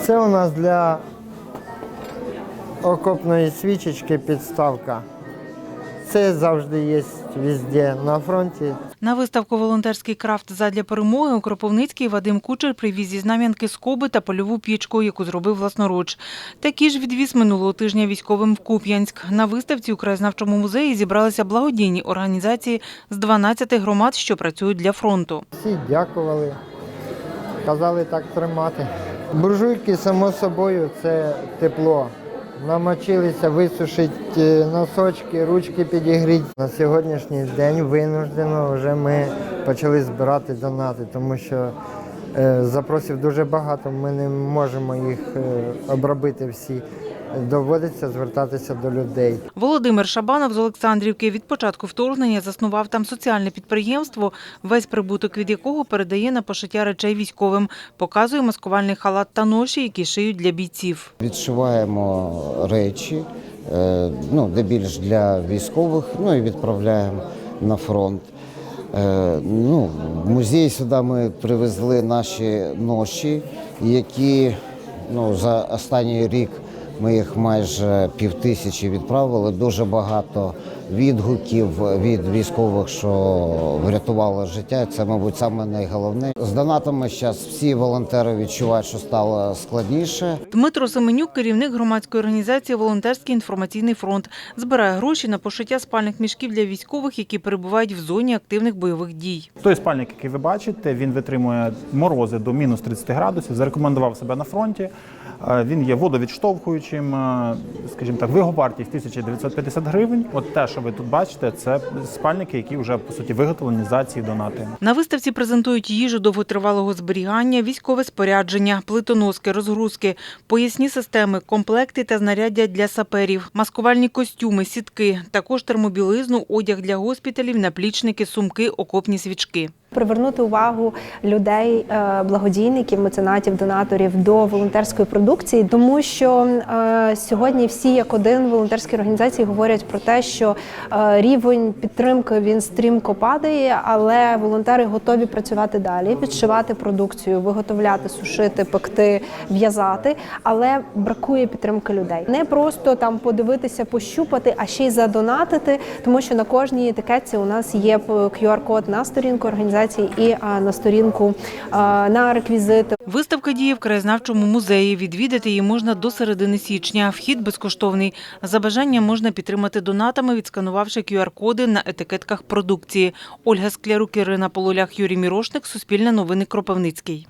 Це у нас для окопної свічечки підставка. Це завжди є везде на фронті. На виставку Волонтерський крафт задля перемоги у Кропивницький Вадим Кучер привіз зі знам'янки скоби та польову пічку, яку зробив власноруч. Такі ж відвіз минулого тижня військовим в Куп'янськ. На виставці у краєзнавчому музеї зібралися благодійні організації з 12 громад, що працюють для фронту. Всі дякували, казали так тримати. Буржуйки, само собою, це тепло. Намочилися висушити носочки, ручки підігріти. На сьогоднішній день винуждено вже ми почали збирати донати, тому що е, запросів дуже багато, ми не можемо їх е, обробити всі. Доводиться звертатися до людей. Володимир Шабанов з Олександрівки від початку вторгнення заснував там соціальне підприємство, весь прибуток від якого передає на пошиття речей військовим. Показує маскувальний халат та ноші, які шиють для бійців. Відшиваємо речі, е, ну, де більш для військових, ну і відправляємо на фронт. Е, Ну, в музей сюди ми привезли наші ноші, які ну, за останній рік ми їх майже півтисячі відправили. Дуже багато відгуків від військових, що врятувало життя. Це, мабуть, саме найголовніше. З донатами зараз всі волонтери відчувають, що стало складніше. Дмитро Семенюк, керівник громадської організації Волонтерський інформаційний фронт, збирає гроші на пошиття спальних мішків для військових, які перебувають в зоні активних бойових дій. Той спальник, який ви бачите, він витримує морози до мінус 30 градусів. Зарекомендував себе на фронті. Е, Він є водовідштовхуючим. е, Скажімо так, його вартість 1950 гривень. От те, що ви тут бачите, це спальники, які вже по суті виготовлені за ці донати. На виставці презентують їжу довготривалого зберігання, військове спорядження, плитоноски, розгрузки, поясні системи, комплекти та знаряддя для саперів, маскувальні костюми, сітки, також термобілизну, одяг для госпіталів, наплічники, сумки, окопні свічки. Привернути увагу людей, е, благодійників, меценатів, донаторів до волонтерської продукції, тому що е, сьогодні всі як один волонтерські організації говорять про те, що е, рівень підтримки він стрімко падає, але волонтери готові працювати далі, відшивати продукцію, виготовляти, сушити, пекти, в'язати, але бракує підтримки людей. Не просто там подивитися, пощупати, а ще й задонатити, тому що на кожній етикетці у нас є QR-код на сторінку організації і на сторінку на реквізити. Виставка діє в краєзнавчому музеї. Відвідати її можна до середини січня. Вхід безкоштовний. За бажанням можна підтримати донатами, відсканувавши QR-коди на етикетках продукції. Ольга Склярук, Ірина Полулях, Юрій Мірошник. Суспільне новини Кропивницький.